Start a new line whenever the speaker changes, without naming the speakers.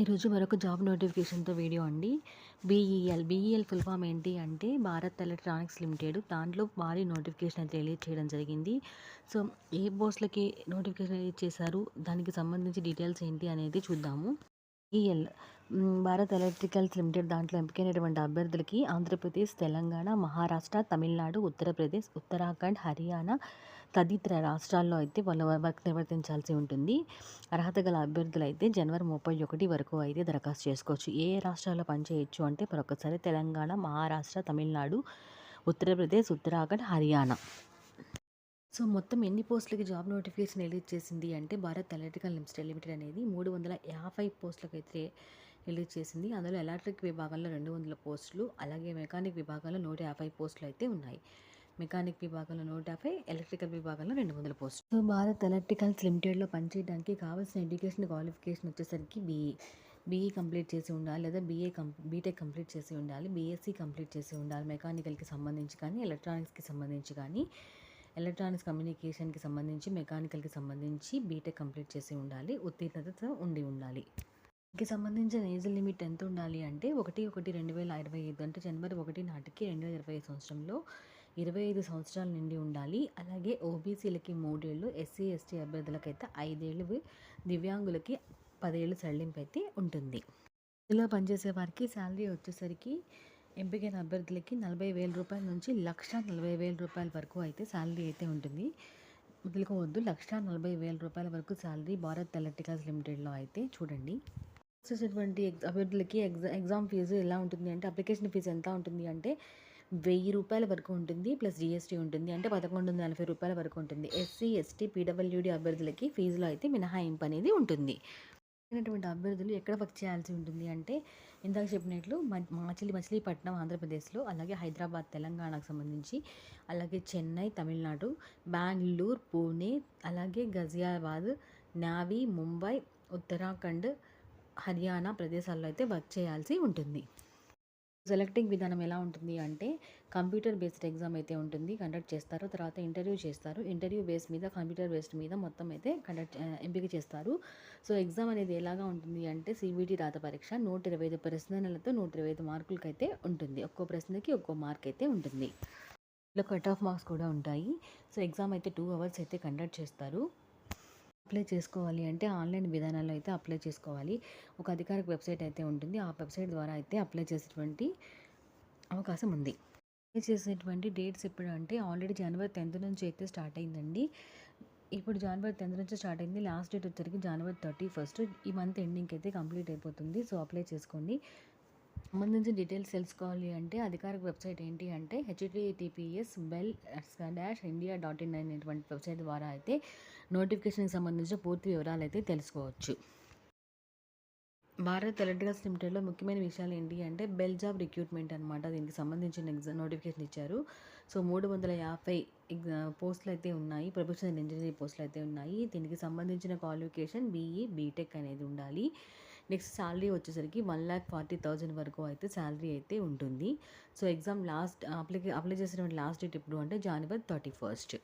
ఈరోజు మరొక జాబ్ నోటిఫికేషన్తో వీడియో అండి. బీఈఎల్ బీఈఎల్ ఫుల్ ఫామ్ ఏంటి అంటే భారత్ ఎలక్ట్రానిక్స్ లిమిటెడ్ దాంట్లో భారీ నోటిఫికేషన్ అయితే రిలీజ్ చేయడం జరిగింది. సో ఏ పోస్టులకి నోటిఫికేషన్ రిలీజ్ చేశారు? దానికి సంబంధించి డీటెయిల్స్ ఏంటి అనేది చూద్దాము. ఈఎల్ భారత్ ఎలక్ట్రికల్స్ లిమిటెడ్ దాంట్లో ఎంపికైనటువంటి అభ్యర్థులకి ఆంధ్రప్రదేశ్ తెలంగాణ మహారాష్ట్ర తమిళనాడు ఉత్తరప్రదేశ్ ఉత్తరాఖండ్ హర్యానా తదితర రాష్ట్రాల్లో అయితే వాళ్ళ వర్క్ నిర్వర్తించాల్సి ఉంటుంది. అర్హత గల అభ్యర్థులు అయితే జనవరి ముప్పై ఒకటి వరకు అయితే దరఖాస్తు చేసుకోవచ్చు. ఏ రాష్ట్రాల్లో పనిచేయచ్చు అంటే మరొకసారి తెలంగాణ మహారాష్ట్ర తమిళనాడు ఉత్తరప్రదేశ్ ఉత్తరాఖండ్ హర్యానా. సో మొత్తం ఎన్ని పోస్టులకి జాబ్ నోటిఫికేషన్ రిలీజ్ చేసింది అంటే భారత్ ఎలక్ట్రికల్ లిమిటెడ్ లిమిటెడ్ అనేది మూడు వందల యాభై పోస్టులకు అయితే రిలీజ్ చేసింది. అందులో ఎలక్ట్రిక్ విభాగంలో రెండు వందల పోస్టులు అలాగే మెకానిక్ విభాగంలో నూట యాభై పోస్టులు అయితే ఉన్నాయి. మెకానిక్ విభాగంలో నూట యాభై ఎలక్ట్రికల్ విభాగంలో రెండు వందల పోస్టులు. సో భారత్ ఎలక్ట్రికల్స్ లిమిటెడ్లో పనిచేయడానికి కావాల్సిన ఎడ్యుకేషన్ క్వాలిఫికేషన్ వచ్చేసరికి బీఈ బీఈ కంప్లీట్ చేసి ఉండాలి లేదా బీఏ కం బీటెక్ కంప్లీట్ చేసి ఉండాలి బీఎస్సీ కంప్లీట్ చేసి ఉండాలి మెకానికల్కి సంబంధించి కానీ ఎలక్ట్రానిక్స్కి సంబంధించి కానీ. ఎలక్ట్రానిక్స్ కమ్యూనికేషన్కి సంబంధించి మెకానికల్కి సంబంధించి బీటెక్ కంప్లీట్ చేసి ఉండాలి. ఉత్తీర్ణత ఉండి ఉండాలి. దీనికి సంబంధించిన ఏజ్ లిమిట్ ఎంత ఉండాలి అంటే ఒకటి ఒకటి రెండు వేల ఇరవై ఐదు అంటే జనవరి ఒకటి నాటికి రెండు వేల ఇరవై ఐదు సంవత్సరంలో ఇరవై ఐదు సంవత్సరాల నిండి ఉండాలి. అలాగే ఓబీసీలకి మూడేళ్ళు ఎస్సీ ఎస్టీ అభ్యర్థులకైతే ఐదేళ్ళు దివ్యాంగులకి పదేళ్ళు సడలింపు అయితే ఉంటుంది. ఇందులో పనిచేసే వారికి శాలరీ వచ్చేసరికి ఎంపికైన అభ్యర్థులకి నలభై వేల రూపాయల నుంచి లక్ష నలభై వేల రూపాయల వరకు అయితే శాలరీ అయితే ఉంటుంది. వదులుకోవద్దు. లక్ష నలభై వేల రూపాయల వరకు శాలరీ భారత్ ఎలక్ట్రికల్స్ లిమిటెడ్లో అయితే చూడండి. చేసేటువంటి అభ్యర్థులకి ఎగ్జా ఎగ్జామ్ ఫీజు ఎలా ఉంటుంది అంటే అప్లికేషన్ ఫీజు ఎంత ఉంటుంది అంటే వెయ్యి రూపాయల వరకు ఉంటుంది ప్లస్ జిఎస్టీ ఉంటుంది. అంటే పదకొండు వందల నలభై రూపాయల వరకు ఉంటుంది. ఎస్సీ ఎస్టీ పీడబ్ల్యూడి అభ్యర్థులకి ఫీజులో అయితే మినహాయింపు అనేది ఉంటుంది. అయినటువంటి అభ్యర్థులు ఎక్కడ వర్క్ చేయాల్సి ఉంటుంది అంటే ఇందాక చెప్పినట్లు మాచిలి మచిలీపట్నం ఆంధ్రప్రదేశ్లో అలాగే హైదరాబాద్ తెలంగాణకు సంబంధించి అలాగే చెన్నై తమిళనాడు బెంగళూరు పూణే అలాగే గజియాబాద్ నావి ముంబై ఉత్తరాఖండ్ హర్యానా ప్రదేశాల్లో అయితే వర్క్ చేయాల్సి ఉంటుంది. సెలెక్టింగ్ విధానం ఎలా ఉంటుంది అంటే కంప్యూటర్ బేస్డ్ ఎగ్జామ్ అయితే ఉంటుంది కండక్ట్ చేస్తారు. తర్వాత ఇంటర్వ్యూ చేస్తారు. ఇంటర్వ్యూ బేస్ మీద కంప్యూటర్ బేస్డ్ మీద మొత్తం అయితే కండక్ట్ ఎంపిక చేస్తారు. సో ఎగ్జామ్ అనేది ఎలాగా ఉంటుంది అంటే సిబిటి రాత పరీక్ష నూట ఇరవై ఐదు ప్రశ్నలతో నూట ఇరవై ఐదు మార్కులకి అయితే ఉంటుంది. ఒక్కో ప్రశ్నకి ఒక్కో మార్క్ అయితే ఉంటుంది. ఇలా కట్ ఆఫ్ మార్క్స్ కూడా ఉంటాయి. సో ఎగ్జామ్ అయితే టూ అవర్స్ అయితే కండక్ట్ చేస్తారు. అప్లై చేసుకోవాలి అంటే ఆన్లైన్ విధానాల్లో అయితే అప్లై చేసుకోవాలి. ఒక అధికారిక వెబ్సైట్ అయితే ఉంటుంది. ఆ వెబ్సైట్ ద్వారా అయితే అప్లై చేసేటువంటి అవకాశం ఉంది. అప్లై చేసేటువంటి డేట్స్ ఎప్పుడు అంటే ఆల్రెడీ జనవరి టెన్త్ నుంచి అయితే స్టార్ట్ అయిందండి. ఇప్పుడు జనవరి టెన్త్ నుంచి స్టార్ట్ అయింది. లాస్ట్ డేట్ వచ్చరికి జనవరి థర్టీ ఫస్ట్ ఈ మంత్ ఎండింగ్కి అయితే కంప్లీట్ అయిపోతుంది. సో అప్లై చేసుకోండి. సంబంధించిన డీటెయిల్స్ తెలుసుకోవాలి అంటే అధికారిక వెబ్సైట్ ఏంటి అంటే HTTPS BEL dash India dot in అనేటువంటి వెబ్సైట్ ద్వారా అయితే నోటిఫికేషన్కి సంబంధించిన పూర్తి వివరాలు అయితే తెలుసుకోవచ్చు. భారత్ ఎలక్ట్రికల్స్ లిమిటెడ్లో ముఖ్యమైన విషయాలు ఏంటి అంటే బెల్ జాబ్ రిక్రూట్మెంట్ అనమాట దీనికి సంబంధించిన ఎగ్జామ్ నోటిఫికేషన్ ఇచ్చారు. సో మూడు వందల యాభై పోస్టులు అయితే ఉన్నాయి. ప్రొఫెషనల్ ఇంజనీరింగ్ పోస్టులు అయితే ఉన్నాయి. దీనికి సంబంధించిన క్వాలిఫికేషన్ బీఈ బీటెక్ అనేది ఉండాలి. నెక్స్ట్ శాలరీ వచ్చేసరికి వన్ ల్యాక్ ఫార్టీ థౌజండ్ వరకు అయితే శాలరీ అయితే ఉంటుంది. So exam last apply apply చేసినటువంటి లాస్ట్ డేట్ ఎప్పుడు అంటే జనవరి థర్టీ ఫస్ట్.